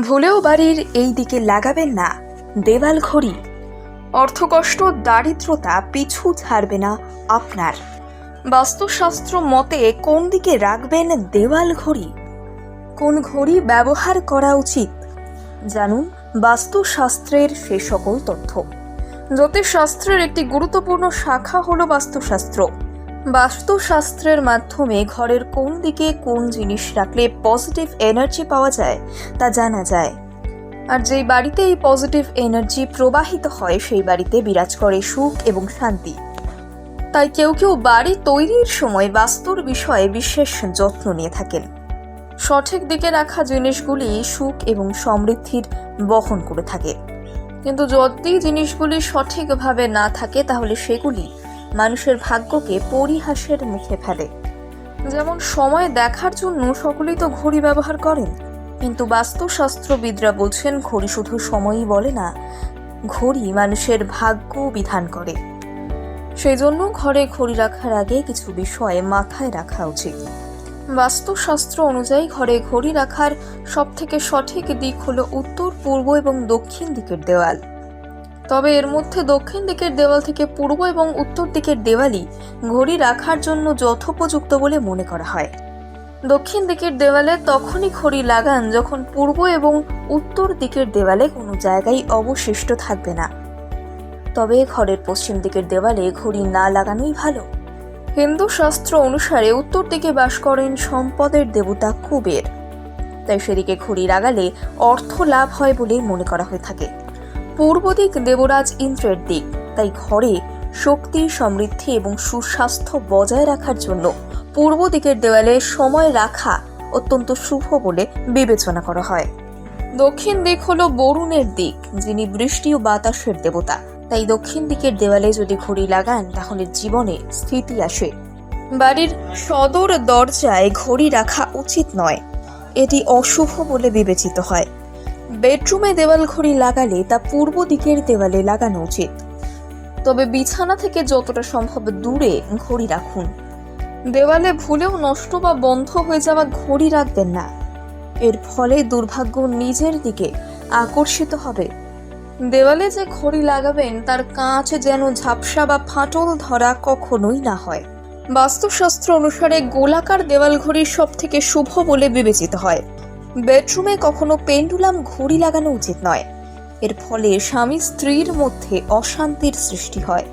ভুলেও বাড়ির এই দিকে লাগাবেন না, দেওয়াল ঘড়ি। অর্থকষ্ট, দারিদ্রতা পিছু ছাড়বে না আপনার। বাস্তুশাস্ত্র মতে কোন দিকে রাখবেন দেওয়াল ঘড়ি? কোন ঘড়ি ব্যবহার করা উচিত? জানুন বাস্তুশাস্ত্রের সে সকল তথ্য। জ্যোতিষশাস্ত্রের একটি গুরুত্বপূর্ণ শাখা হলো বাস্তুশাস্ত্র। বাস্তুশাস্ত্রের মাধ্যমে ঘরের কোন দিকে কোন জিনিস রাখলে পজিটিভ এনার্জি পাওয়া যায়, তা জানা যায়। আর যেই বাড়িতে এই পজিটিভ এনার্জি প্রবাহিত হয়, সেই বাড়িতে বিরাজ করে সুখ এবং শান্তি। তাই কেউ কেউ বাড়ি তৈরির সময় বাস্তুর বিষয়ে বিশেষ যত্ন নিয়ে থাকেন। সঠিক দিকে রাখা জিনিসগুলি সুখ এবং সমৃদ্ধির বহন করে থাকে। কিন্তু যদি জিনিসগুলি সঠিকভাবে না থাকে, তাহলে সেগুলি মানুষের ভাগ্যকে পরিহাসের মুখে ফেলে। যেমন সময় দেখার জন্য সকলেই তো ঘড়ি ব্যবহার করেন, কিন্তু বাস্তুশাস্ত্রবিদরা বলছেন ঘড়ি শুধু সময়ই বলে না, ঘড়ি মানুষের ভাগ্য বিধান করে। সেই জন্য ঘরে ঘড়ি রাখার আগে কিছু বিষয় মাথায় রাখা উচিত। বাস্তুশাস্ত্র অনুযায়ী ঘরে ঘড়ি রাখার সবথেকে সঠিক দিক হলো উত্তর, পূর্ব এবং দক্ষিণ দিকের দেওয়াল। তবে এর মধ্যে দক্ষিণ দিকের দেওয়াল থেকে পূর্ব এবং উত্তর দিকের দেওয়ালই ঘড়ি রাখার জন্য যথোপযুক্ত বলে মনে করা হয়। দক্ষিণ দিকের দেওয়ালে তখনই ঘড়ি লাগান যখন পূর্ব এবং উত্তর দিকের দেওয়ালে কোনো জায়গায় অবশিষ্ট থাকবে না। তবে ঘরের পশ্চিম দিকের দেওয়ালে ঘড়ি না লাগানোই ভালো। হিন্দু শাস্ত্র অনুসারে উত্তর দিকে বাস করেন সম্পদের দেবতা কুবের। তাই সেদিকে ঘড়ি লাগালে অর্থ লাভ হয় বলে মনে করা হয়ে থাকে। পূর্ব দিক দেবরাজ ইন্দ্রের দিক। তাই ঘরে শক্তি, সমৃদ্ধি এবং সুস্বাস্থ্য বজায় রাখার জন্য পূর্ব দিকের দেওয়ালে সময় রাখা অত্যন্ত শুভ বলে বিবেচনা করা হয়। দক্ষিণ দিক হলো বরুণের দিক, যিনি বৃষ্টি ও বাতাসের দেবতা। তাই দক্ষিণ দিকের দেওয়ালে যদি ঘড়ি লাগান, তাহলে জীবনে স্থিতি আসে। বাড়ির সদর দরজায় ঘড়ি রাখা উচিত নয়। এটি অশুভ বলে বিবেচিত হয়। বেডরুমে দেওয়াল ঘড়ি লাগালে তা পূর্ব দিকের দেওয়ালে লাগানো উচিত। তবে বিছানা থেকে যতটা সম্ভব দূরে ঘড়ি রাখুন। দেওয়ালে ভুলেও নষ্ট বা বন্ধ হয়ে যাওয়া ঘড়ি রাখবেন না। এর ফলে দুর্ভাগ্য নিজের দিকে আকর্ষিত হবে। দেওয়ালে যে ঘড়ি লাগাবেন, তার কাঁচ যেন ঝাপসা বা ফাটল ধরা কখনোই না হয়। বাস্তুশাস্ত্র অনুসারে গোলাকার দেওয়াল ঘড়ি সব থেকে শুভ বলে বিবেচিত হয়। বেডরুমে কখনো পেন্ডুলাম ঘড়ি লাগানো উচিত নয়। এর ফলে স্বামী স্ত্রীর মধ্যে অশান্তির সৃষ্টি হয়।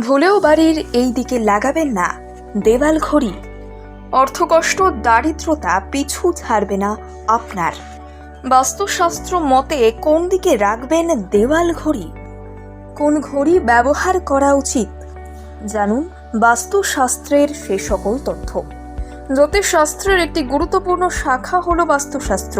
ভুলেও বাড়ির এই দিকে লাগাবেন না, দেওয়াল ঘড়ি। অর্থকষ্ট, দারিদ্রতা পিছু ছাড়বে না আপনার। বাস্তুশাস্ত্র মতে কোন দিকে রাখবেন দেওয়াল ঘড়ি? কোন ঘড়ি ব্যবহার করা উচিত? জানুন বাস্তুশাস্ত্রের সে সকল তথ্য। জ্যোতিষশাস্ত্রের একটি গুরুত্বপূর্ণ শাখা হল বাস্তুশাস্ত্র।